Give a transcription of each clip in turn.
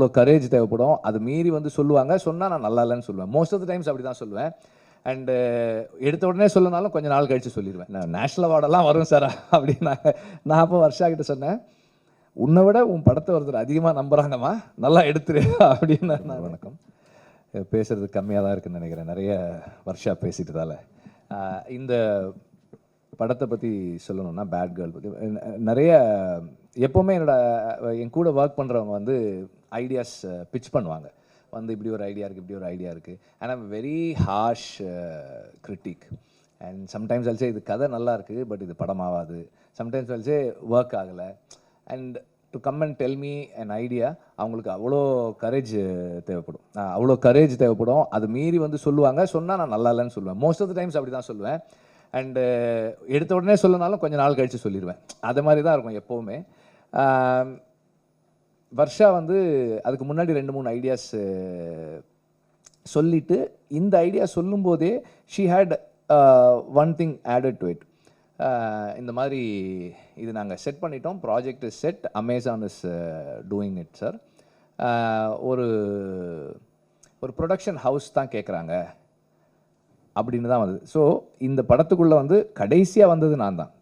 அவ்வளோ கரேஜ் தேவைப்படும். அது மீறி வந்து சொல்லுவாங்க. சொன்னால் நான் நல்லா இல்லைன்னு சொல்லுவேன். மோஸ்ட் ஆஃப் த டைம்ஸ் அப்படி தான் சொல்லுவேன் அண்டு எடுத்த உடனே சொல்லனாலும் கொஞ்சம் நாள் கழித்து சொல்லிடுவேன் நான் நேஷ்னல் அவார்டெல்லாம் வரும் சார் அப்படின்னாங்க. நான் அப்போ வருஷா கிட்ட சொன்னேன். உன்னை விட உன் படத்தை ஒருத்தர் அதிகமாக நம்புகிறாங்கம்மா நல்லா எடுத்துரு அப்படின்னு நான் வணக்கம் பேசுறது கம்மியாக தான் இருக்குன்னு நினைக்கிறேன். நிறைய வருஷா பேசிட்டதால. இந்த படத்தை பற்றி சொல்லணும்னா பேட் கேர்ள் பற்றி நிறைய எப்போவுமே என்னோட என் கூட ஒர்க் பண்ணுறவங்க வந்து ஐடியாஸ் பிச் uh, பண்ணுவாங்க. வந்து இப்படி ஒரு ஐடியா இருக்குது இப்படி ஒரு ஐடியா இருக்குது and I'm very harsh critic and sometimes also இது கதை நல்லா இருக்குது பட் இது படமாகாது சம்டைம்ஸ் அல்சே ஒர்க் ஆகலை. And to come and tell me and idea அவங்களுக்கு அவ்வளோ கரேஜ் uh, தேவைப்படும். அவ்வளோ கரேஜ் தேவைப்படும். அது மீறி வந்து சொல்லுவாங்க. சொன்னால் நான் நல்லா இல்லைன்னு சொல்லுவேன். மோஸ்ட் ஆஃப் த டைம்ஸ் அப்படி தான் சொல்லுவேன் அண்டு uh, எடுத்த உடனே சொல்லனாலும் கொஞ்சம் நாள் கழித்து சொல்லிடுவேன் அது மாதிரி தான் இருக்கும் எப்போவுமே. வர்ஷா வந்து அதுக்கு முன்னாடி ரெண்டு மூணு ஐடியாஸ் சொல்லிட்டு இந்த ஐடியா சொல்லும்போதே she had one thing added to it இந்த மாதிரி இது நாங்கள் செட் பண்ணிட்டோம். Project is set Amazon is doing it sir ஒரு ஒரு ப்ரொடக்ஷன் ஹவுஸ் தான் கேட்குறாங்க அப்படின்னு தான் வந்தது ஸோ இந்த படத்துக்குள்ளே வந்து கடைசியாக வந்தது நான் தான்.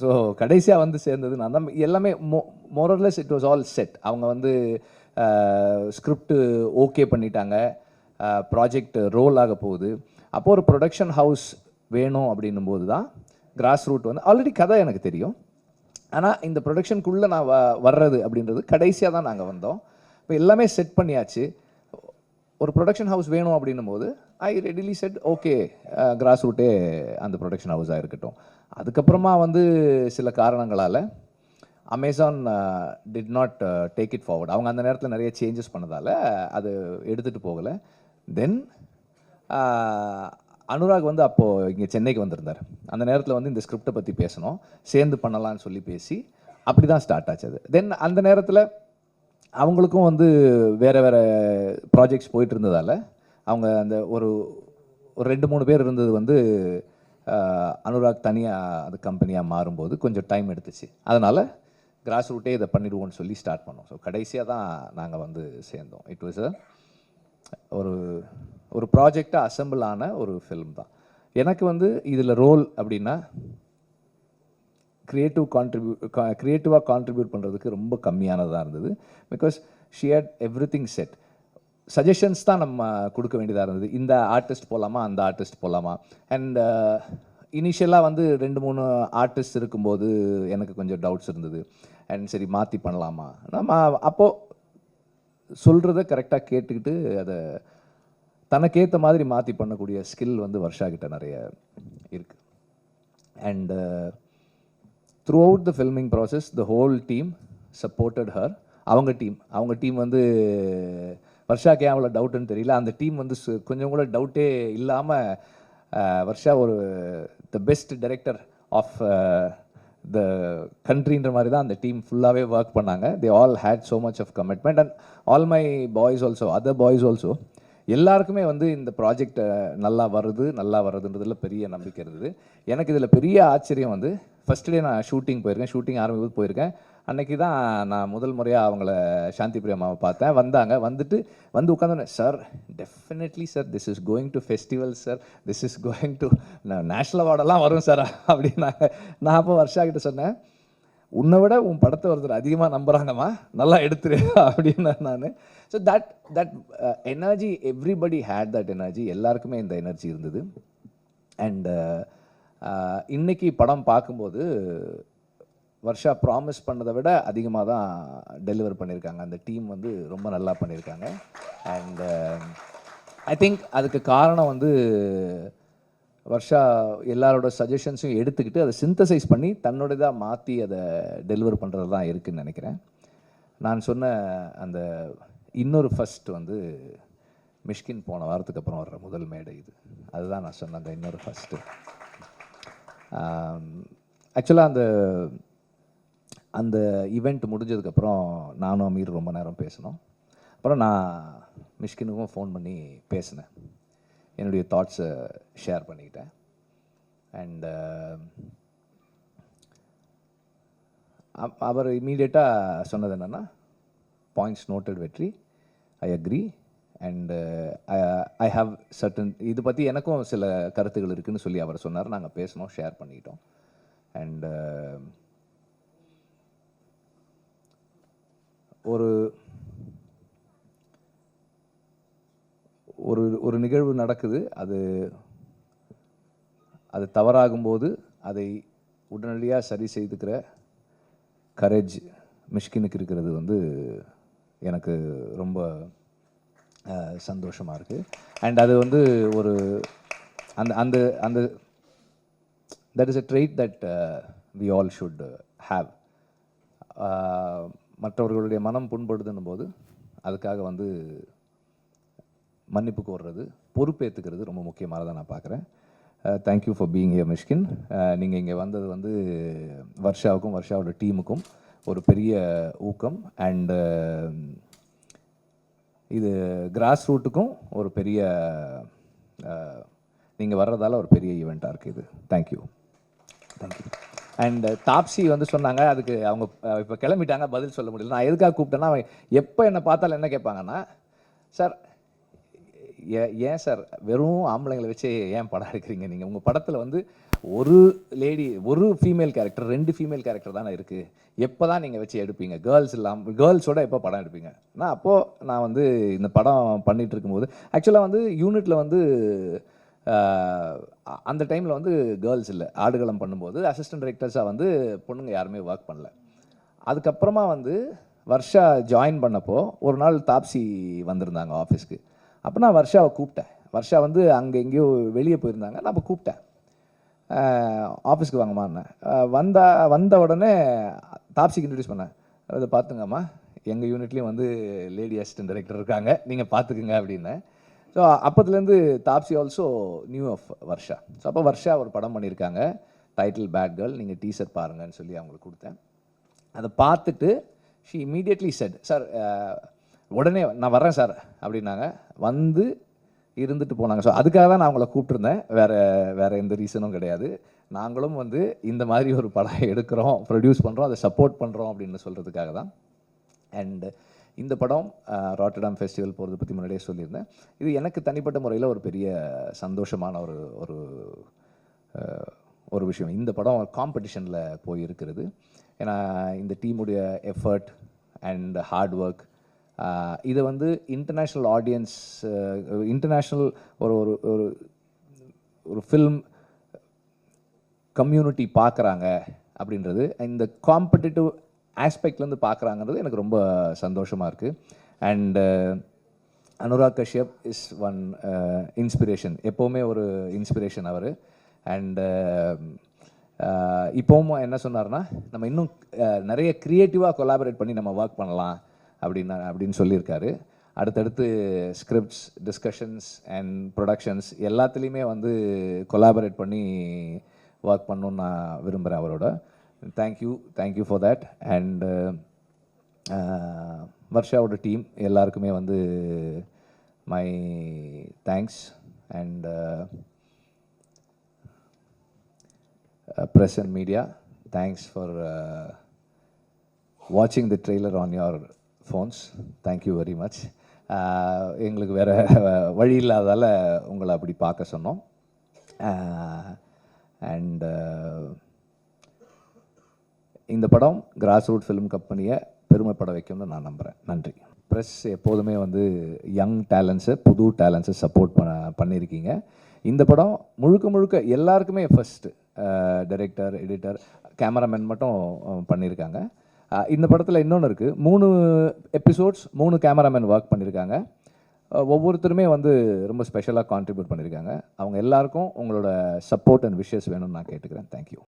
ஸோ கடைசியாக வந்து சேர்ந்தது நான் தான். எல்லாமே மோ more or less it was all set அவங்க வந்து ஸ்கிரிப்டு ஓகே பண்ணிட்டாங்க. ப்ராஜெக்ட் ரோல் ஆக போகுது. அப்போ ஒரு ப்ரொடக்ஷன் ஹவுஸ் வேணும் அப்படின்னும் போது தான் கிராஸ் ரூட் வந்து ஆல்ரெடி கதை எனக்கு தெரியும். ஆனால் இந்த ப்ரொடக்ஷனுக்குள்ளே நான் வ வர்றது அப்படின்றது கடைசியாக தான் நாங்கள் வந்தோம். இப்போ எல்லாமே செட் பண்ணியாச்சு. ஒரு ப்ரொடக்ஷன் ஹவுஸ் வேணும் அப்படின்னும் போது I readily said okay Cross ரூட்டே அந்த ப்ரொடக்ஷன் ஹவுஸாக இருக்கட்டும். அதுக்கப்புறமா வந்து சில காரணங்களால் Amazon did not take it forward அவங்க அந்த நேரத்தில் நிறைய சேஞ்சஸ் பண்ணதால் அது எடுத்துகிட்டு போகலை. தென் uh, அனுராக் வந்து அப்போது இங்கே சென்னைக்கு வந்திருந்தார். அந்த நேரத்தில் வந்து இந்த ஸ்கிரிப்டை பற்றி பேசணும். சேர்ந்து பண்ணலான்னு சொல்லி பேசி அப்படி தான் ஸ்டார்ட் ஆச்சு அது. தென் அந்த நேரத்தில் அவங்களுக்கும் வந்து வேறு வேறு ப்ராஜெக்ட்ஸ் போயிட்டு இருந்ததால் அவங்க அந்த ஒரு ஒரு ரெண்டு மூணு பேர் இருந்தது வந்து uh, அனுராக் தனியாக அது கம்பெனியாக மாறும்போது கொஞ்சம் டைம் எடுத்துச்சு. அதனால் கிராஸ் ரூட்டே இதை பண்ணிடுவோம்னு சொல்லி ஸ்டார்ட் பண்ணோம். ஸோ கடைசியாக தான் நாங்கள் வந்து சேர்ந்தோம். இட் வாஸ் ஒரு ஒரு ப்ராஜெக்டாக அசெம்பிள் ஆன ஒரு ஃபிலிம் தான். எனக்கு வந்து இதில் ரோல் அப்படின்னா க்ரியேட்டிவ் கான்ட்ரிபியூட் க்ரியேட்டிவாக கான்ட்ரிபியூட் பண்ணுறதுக்கு ரொம்ப கம்மியானதாக இருந்தது. Because she had everything set suggestions தான் நம்ம கொடுக்க வேண்டியதாக இருந்தது. இந்த ஆர்டிஸ்ட் போகலாமா அந்த ஆர்டிஸ்ட் போகலாமா அண்ட் இனிஷியலாக வந்து ரெண்டு மூணு ஆர்டிஸ்ட் இருக்கும்போது எனக்கு கொஞ்சம் டவுட்ஸ் இருந்தது. அண்ட் சரி மாற்றி பண்ணலாமா? நம்ம அப்போது சொல்கிறத கரெக்டாக கேட்டுக்கிட்டு அதை தனக்கேற்ற மாதிரி மாற்றி பண்ணக்கூடிய ஸ்கில் வந்து வர்ஷா கிட்ட நிறைய இருக்குது and throughout the filming process the whole team supported her அவங்க டீம் அவங்க டீம் வந்து வர்ஷாக்கு அவ்வளோ டவுட்டுன்னு தெரியல. அந்த டீம் வந்து கொஞ்சம் கூட டவுட்டே இல்லாமல் வர்ஷா ஒரு the best director of the கண்ட்ரின்ற மாதிரி தான் அந்த டீம் ஃபுல்லாகவே ஒர்க் பண்ணாங்க. They all had so much of commitment and all my boys also other boys also எல்லாருக்குமே வந்து இந்த ப்ராஜெக்ட் நல்லா வருது நல்லா வருதுன்றதில் பெரிய நம்பிக்கை இருந்தது. எனக்கு இதில் பெரிய ஆச்சரியம் வந்து ஃபஸ்ட் டே நான் ஷூட்டிங் போயிருக்கேன். ஷூட்டிங் ஆரம்பிக்கும் போயிருக்கேன். அன்னைக்கு தான் நான் முதல் முறையாக அவங்கள சாந்தி பிரியமாவை பார்த்தேன். வந்தாங்க. வந்துட்டு வந்து உட்காந்து sir definitely sir this is going to festival sir this is going to national அவார்டெல்லாம் வரும் சார் அப்படின்னாங்க. நான் அப்போ வருஷா கிட்ட சொன்னேன் உன்னை விட உன் படத்தை ஒருத்தர் அதிகமாக நம்புகிறாங்கம்மா நல்லா எடுத்துரு. அப்படின்னு நான். So that that energy everybody had that energy எல்லாருக்குமே இந்த எனர்ஜி இருந்தது. அண்டு uh, uh, இன்னைக்கு படம் பார்க்கும்போது வர்ஷா ப்ராமிஸ் பண்ணதை விட அதிகமாக தான் டெலிவர் பண்ணியிருக்காங்க. அந்த டீம் வந்து ரொம்ப நல்லா பண்ணியிருக்காங்க. அண்ட் ஐ திங்க் அதுக்கு காரணம் வந்து வர்ஷா எல்லாரோட சஜஷன்ஸையும் எடுத்துக்கிட்டு அதை சிந்தசைஸ் பண்ணி தன்னுடையதாக மாற்றி அதை டெலிவர் பண்ணுறது தான் இருக்குதுன்னு நினைக்கிறேன். நான் சொன்ன அந்த இன்னொரு ஃபஸ்ட் வந்து மிஷ்கின் போன வாரத்துக்கு அப்புறம் வர்ற முதல் மேடை இது. அதுதான் நான் சொன்ன அந்த இன்னொரு ஃபஸ்ட்டு um, ஆக்சுவலாக அந்த அந்த ஈவெண்ட் முடிஞ்சதுக்கப்புறம் நானும் அமீர் ரொம்ப நேரம் பேசினோம். அப்புறம் நான் மிஷ்கினுக்கும் ஃபோன் பண்ணி பேசினேன். என்னுடைய தாட்ஸை ஷேர் பண்ணிக்கிட்டேன். அண்டு அவர் இமீடியட்டாக சொன்னது என்னென்னா points noted Vetri I agree and I have certain இது பற்றி எனக்கும் சில கருத்துகள் இருக்குதுன்னு சொல்லி அவர் சொன்னார். நாங்கள் பேசினோம் ஷேர் பண்ணிட்டோம். அண்டு ஒரு ஒரு ஒரு நிகழ்வு நடக்குது. அது அது தவறாகும்போது அதை உடனடியாக சரி செய்துக்கிற கரேஜ் மிஷ்கினுக்கு இருக்கிறது வந்து எனக்கு ரொம்ப சந்தோஷமாக இருக்குது அண்ட் அது வந்து ஒரு அந்த அந்த அந்த that is a trait that we all should have மற்றவர்களுடைய மனம் புண்படுதுன்னும் போது அதுக்காக வந்து மன்னிப்பு கோர்றது பொறுப்பேற்றுக்கிறது ரொம்ப முக்கியமானதாக நான் பார்க்குறேன் thank you for being a Mysskin நீங்கள் இங்கே வந்தது வந்து வர்ஷாவுக்கும் வர்ஷாவோட டீமுக்கும் ஒரு பெரிய ஊக்கம் அண்டு இது கிராஸ் ரூட்டுக்கும் ஒரு பெரிய நீங்கள் வர்றதால ஒரு பெரிய ஈவெண்ட்டாக இருக்குது இது. Thank you thank you and Taapsee uh, வந்து சொன்னாங்க அதுக்கு அவங்க இப்போ கிளம்பிட்டாங்க பதில் சொல்ல முடியல. நான் எதுக்காக கூப்பிட்டேன்னா அவன் எப்போ என்னை பார்த்தாலும் என்ன கேட்பாங்கன்னா சார் ஏன் சார் வெறும் ஆம்பளைங்களை வச்சு ஏன் படம் எடுக்கிறீங்க நீங்கள் உங்கள் படத்தில் வந்து ஒரு லேடி ஒரு ஃபீமேல் கேரக்டர் ரெண்டு ஃபீமேல் கேரக்டர் தானே இருக்குது எப்போ தான் நீங்கள் வச்சு எடுப்பீங்க? கேர்ள்ஸ் இல்லாமல் கேர்ள்ஸோட எப்போ படம் எடுப்பீங்க? நான் அப்போது நான் வந்து இந்த படம் பண்ணிகிட்ருக்கும்போது ஆக்சுவலாக வந்து யூனிட்டில் வந்து அந்த டைமில் வந்து கேர்ள்ஸ் இல்லை. ஆடுகளம் பண்ணும்போது அசிஸ்டன்ட் டைரக்டர்ஸாக வந்து பொண்ணுங்க யாருமே ஒர்க் பண்ணல. அதுக்கப்புறமா வந்து வர்ஷா ஜாயின் பண்ணப்போ ஒரு நாள் தாப்சி வந்திருந்தாங்க ஆஃபீஸ்க்கு அப்போ நான் வர்ஷாவை கூப்பிட்டேன். வர்ஷா வந்து அங்கே எங்கேயோ வெளியே போயிருந்தாங்க. நான் அப்போ கூப்பிட்டேன். ஆஃபீஸ்க்கு வாங்கம்மான்னேன் வந்தா வந்த உடனே தாப்சிக்கு இன்ட்ரடியூஸ் பண்ணேன். அதை பார்த்துங்கம்மா எங்கள் யூனிட்லேயும் வந்து லேடி அசிஸ்டன்ட் டைரக்டர் இருக்காங்க. நீங்கள் பார்த்துக்குங்க அப்படின்னேன். So அப்போத்துலேருந்து Taapsee also new of Varsha so அப்போ வர்ஷா ஒரு படம் பண்ணியிருக்காங்க. டைட்டில் பேட் கேர்ள் நீங்கள் டீசர் பாருங்கன்னு சொல்லி அவங்களுக்கு கொடுத்தேன். அதை பார்த்துட்டு ஷி இமீடியட்லி செட் சார் உடனே நான் வர்றேன் சார் அப்படின்னாங்க. வந்து இருந்துட்டு போனாங்க. ஸோ அதுக்காக தான் நான் அவங்கள கூப்பிட்டுருந்தேன். வேறு வேறு எந்த ரீசனும் கிடையாது. நாங்களும் வந்து இந்த மாதிரி ஒரு படம் எடுக்கிறோம் ப்ரொடியூஸ் பண்ணுறோம் அதை சப்போர்ட் பண்ணுறோம் அப்படின்னு சொல்கிறதுக்காக தான். அண்டு இந்த படம் ராட்டடாம் ஃபெஸ்டிவல் போகிறத பற்றி முன்னாடியே சொல்லியிருந்தேன். இது எனக்கு தனிப்பட்ட முறையில் ஒரு பெரிய சந்தோஷமான ஒரு ஒரு ஒரு விஷயம். இந்த படம் காம்படிஷனில் போய் இருக்கிறது ஏன்னா இந்த டீமுடைய எஃபர்ட் அண்ட் ஹார்ட் ஒர்க் இதை வந்து இன்டர்நேஷ்னல் ஆடியன்ஸ் இன்டர்நேஷ்னல் ஒரு ஒரு ஒரு ஒரு ஃபில்ம் கம்யூனிட்டி பார்க்குறாங்க அப்படின்றது. இந்த காம்படிட்டிவ் ஆஸ்பெக்ட்லேருந்து பார்க்குறாங்கிறது எனக்கு ரொம்ப சந்தோஷமாக இருக்குது and Anurag Kashyap is one inspiration எப்போவுமே ஒரு இன்ஸ்பிரேஷன் அவர். அண்டு இப்போவும் என்ன சொன்னார்னா நம்ம இன்னும் uh, நிறைய க்ரியேட்டிவாக கொலாபரேட் பண்ணி நம்ம ஒர்க் பண்ணலாம் அப்படின்னு அப்படின்னு சொல்லியிருக்காரு. அடுத்தடுத்து ஸ்கிரிப்ட்ஸ் டிஸ்கஷன்ஸ் அண்ட் ப்ரொடக்ஷன்ஸ் எல்லாத்துலேயுமே வந்து கொலாபரேட் பண்ணி ஒர்க் பண்ணணுன்னு நான் விரும்புகிறேன் அவரோட. Thank you thank you for that and வர்ஷாவோட team எல்லாருக்குமே வந்து my thanks and press and media thanks for வாட்சிங் the trailer on your phones thank you very much எங்களுக்கு வேறு வழி இல்லாதால் உங்களை அப்படி பார்க்க சொன்னோம். அண்ட் இந்த படம் கிராஸ் ரூட் ஃபிலிம் கம்பெனியை பெருமைப்பட வைக்கும்னு நான் நம்புகிறேன் நன்றி. ப்ரெஸ் எப்போதுமே வந்து யங் டேலண்ட்ஸை புது டேலண்ட்ஸை சப்போர்ட் பண்ண பண்ணியிருக்கீங்க இந்த படம் முழுக்க முழுக்க எல்லாருக்குமே ஃபஸ்ட்டு டைரக்டர் எடிட்டர் கேமராமேன் மட்டும் பண்ணியிருக்காங்க இந்த படத்தில் இன்னொன்று இருக்குது மூணு எபிசோட்ஸ் மூணு கேமராமேன் ஒர்க் பண்ணியிருக்காங்க ஒவ்வொருத்தருமே வந்து ரொம்ப ஸ்பெஷலாக கான்ட்ரிபியூட் பண்ணியிருக்காங்க அவங்க எல்லாருக்கும் உங்களோட சப்போர்ட் அண்ட் விஷஸ் வேணும்னு நான் கேட்டுக்கிறேன். தேங்க்யூ